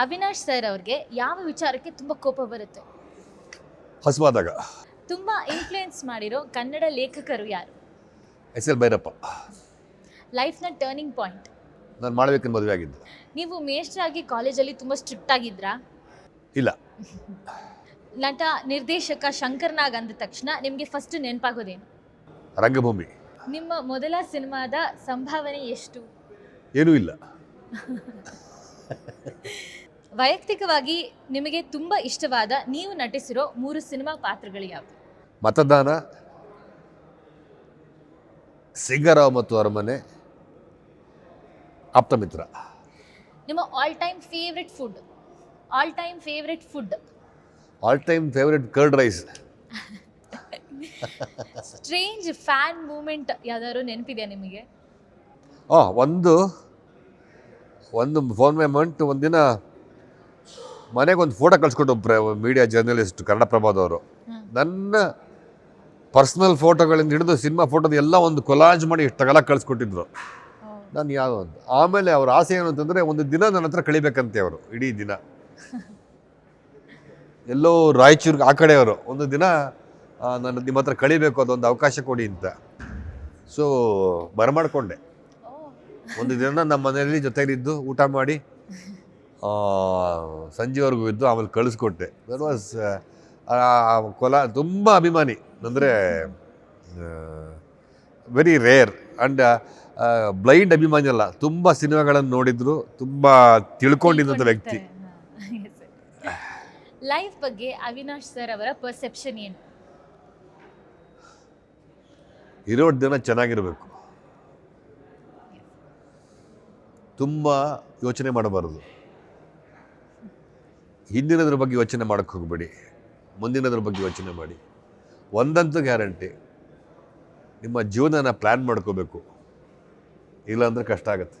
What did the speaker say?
Avinash sir ಅವ್ರಿಗೆ ಯಾವ ವಿಚಾರಕ್ಕೆ ತುಂಬ ಕೋಪ ಬರುತ್ತೆ? ಹಸುವಾದಾಗ. ತುಂಬ ಇನ್ಫ್ಲುಯೆನ್ಸ್ ಮಾಡಿರೋ ಕನ್ನಡ ಲೇಖಕರು ಯಾರು? S L Bhyrappa. ಲೈಫ್ನ turning point ನಾನು ಮಾಡಬೇಕಂತ ಮದುವೆ ಆಗಿದ್ದು. ನೀವು ಮೇಷ್ಟ್ರಾಗಿ ಕಾಲೇಜಲ್ಲಿ ತುಂಬ ಸ್ಟ್ರಿಕ್ಟ್ ಆಗಿದ್ರಾ? ಇಲ್ಲ. ನಟ ನಿರ್ದೇಶಕ ಶಂಕರ್ನಾಗ್ ಅಂದ ತಕ್ಷಣ ನಿಮಗೆ ಫಸ್ಟ್ ನೆನಪಾಗೋದೇನು? ರಂಗಭೂಮಿ. ನಿಮ್ಮ ಮೊದಲ ಸಿನಿಮಾದ ಸಂಭಾವನೆ ಎಷ್ಟು? ಏನೂ ಇಲ್ಲ. ವೈಯಕ್ತಿಕವಾಗಿ ನಿಮಗೆ ತುಂಬ ಇಷ್ಟವಾದ ನೀವು ನಟಿಸಿರೋ ಮೂರು ಸಿನಿಮಾ ಪಾತ್ರಗಳು ಯಾವುದು? ಮತದಾನ ಸಿಂಗರಾವ್ ಮತ್ತು ಅರಮನೆ ಆಪ್ತಮಿತ್ರ ನಿಮ್ಮ all time favourite food all time favourite food all time favourite curd rice strange fan moment ಯಾವ್ದಾದ್ರು ನೆನಪಿದೆಯಾ ನಿಮಗೆ? ಹಾಂ ಒಂದು ಒಂದು ಫೋನ್ ಮೇಮೆಂಟ್ ಒಂದಿನ ಮನೆಗೆ ಒಂದು ಫೋಟೋ ಕಳಿಸ್ಕೊಟ್ಟು ಪ್ರ ಮೀಡಿಯಾ ಜರ್ನಲಿಸ್ಟ್ ಕನ್ನಡ ಪ್ರಭಾದವರು ಹ್ಮ್. ನನ್ನ ಪರ್ಸ್ನಲ್ ಫೋಟೋಗಳಿಂದ ಹಿಡಿದು ಸಿನಿಮಾ ಫೋಟೋದ ಎಲ್ಲ ಒಂದು ಕೊಲಾಜ್ ಮಾಡಿ ಇಷ್ಟಗಲ ಕಳಿಸ್ಕೊಟ್ಟಿದ್ರು. ನಾನು ಯಾವ ಆಮೇಲೆ ಅವ್ರ ಆಸೆ ಏನು ಅಂತಂದರೆ ಒಂದು ದಿನ ನನ್ನ ಹತ್ರ ಕಳಿಬೇಕಂತೆ ಅವರು ಇಡೀ ದಿನ. ಎಲ್ಲೋ ರಾಯಚೂರ್ಗೆ ಆ ಕಡೆಯವರು ಒಂದು ದಿನ ನನ್ನ ನಿಮ್ಮ ಹತ್ರ ಕಳಿಬೇಕು ಅದೊಂದು ಅವಕಾಶ ಕೊಡಿ ಅಂತ. ಸೊ ಬರಮಾಡ್ಕೊಂಡೆ. ಒಂದು ದಿನ ನಮ್ಮ ಮನೆಯಲ್ಲಿ ಜೊತೆಲಿದ್ದು ಊಟ ಮಾಡಿ ಸಂಜೆವರೆಗೂ ಇದ್ದು ಆಮೇಲೆ ಕಳಿಸ್ಕೊಟ್ಟೆ. ದಟ್ ವಾಸ್ ಕೊಲ ತುಂಬ ಅಭಿಮಾನಿ. ಅಂದರೆ ವೆರಿ ರೇರ್ ಆ್ಯಂಡ್ ಬ್ಲೈಂಡ್ ಅಭಿಮಾನಿ ಅಲ್ಲ ತುಂಬ ಸಿನಿಮಾಗಳನ್ನು ನೋಡಿದ್ರು ತುಂಬ ತಿಳ್ಕೊಂಡಿದ್ದಂಥ ವ್ಯಕ್ತಿ. ಲೈಫ್ ಬಗ್ಗೆ ಅವಿನಾಶ್ ಸರ್ ಅವರ ಪರ್ಸೆಪ್ಷನ್ ಏನು? ಇರೋ ದಿನ ಚೆನ್ನಾಗಿರಬೇಕು. ತುಂಬ ಯೋಚನೆ ಮಾಡಬಾರದು. ಹಿಂದಿನದ್ರ ಬಗ್ಗೆ ಯೋಚನೆ ಮಾಡೋಕ್ಕೆ ಹೋಗಬೇಡಿ. ಮುಂದಿನದ್ರ ಬಗ್ಗೆ ಯೋಚನೆ ಮಾಡಿ. ಒಂದಂತೂ ಗ್ಯಾರಂಟಿ. ನಿಮ್ಮ ಜೀವನನ ಪ್ಲ್ಯಾನ್ ಮಾಡ್ಕೋಬೇಕು. ಇಲ್ಲಾಂದರೆ ಕಷ್ಟ ಆಗುತ್ತೆ.